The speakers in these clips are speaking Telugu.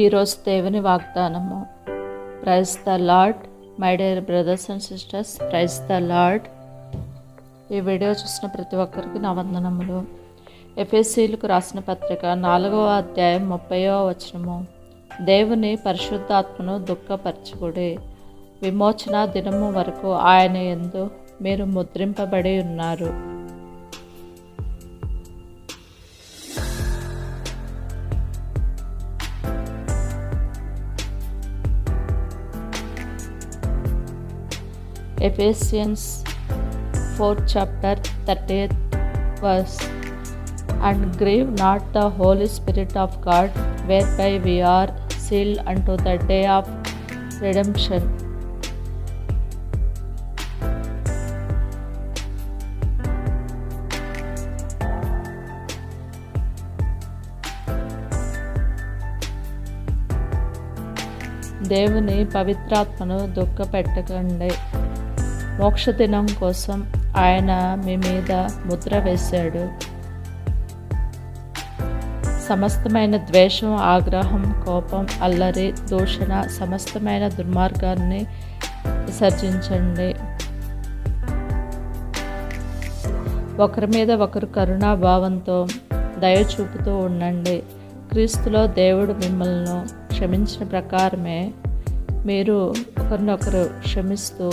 ఈరోజు దేవుని వాగ్దానము. Praise the lord my dear brothers and sisters praise the lord. ఈ వీడియో చూసిన ప్రతి ఒక్కరికి నా వందనములు. ఎఫ్ఎస్సీలకు రాసిన పత్రిక నాలుగవ అధ్యాయం ముప్పైవ వచనము. దేవుని పరిశుద్ధాత్మను దుఃఖపరచుకుడి విమోచన దినము వరకు ఆయన ఎందు మీరు ముద్రింపబడి ఉన్నారు. Ephesians fourth chapter thirty verse and grieve not the Holy Spirit of God where by we are sealed unto the day of redemption దేవుని పవిత్రాత్మను దుఃఖపెట్టకండి. మోక్ష దినం కోసం ఆయన మీ మీద ముద్ర వేశాడు. సమస్తమైన ద్వేషం ఆగ్రహం కోపం అల్లరి దూషణ సమస్తమైన దుర్మార్గాన్ని విసర్జించండి. ఒకరి మీద ఒకరు కరుణాభావంతో దయ చూపుతూ ఉండండి. క్రీస్తులో దేవుడు మిమ్మల్ని క్షమించిన ప్రకారమే మీరు ఒకరినొకరు క్షమిస్తూ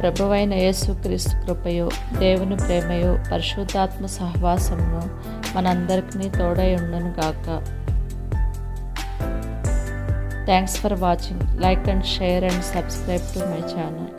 ప్రభువైన యేసుక్రీస్తు కృపయు దేవుని ప్రేమయు పరిశుద్ధాత్మ సహవాసమును మనందరికీ తోడై ఉండను గాక. Thanks for watching like and share and subscribe to my channel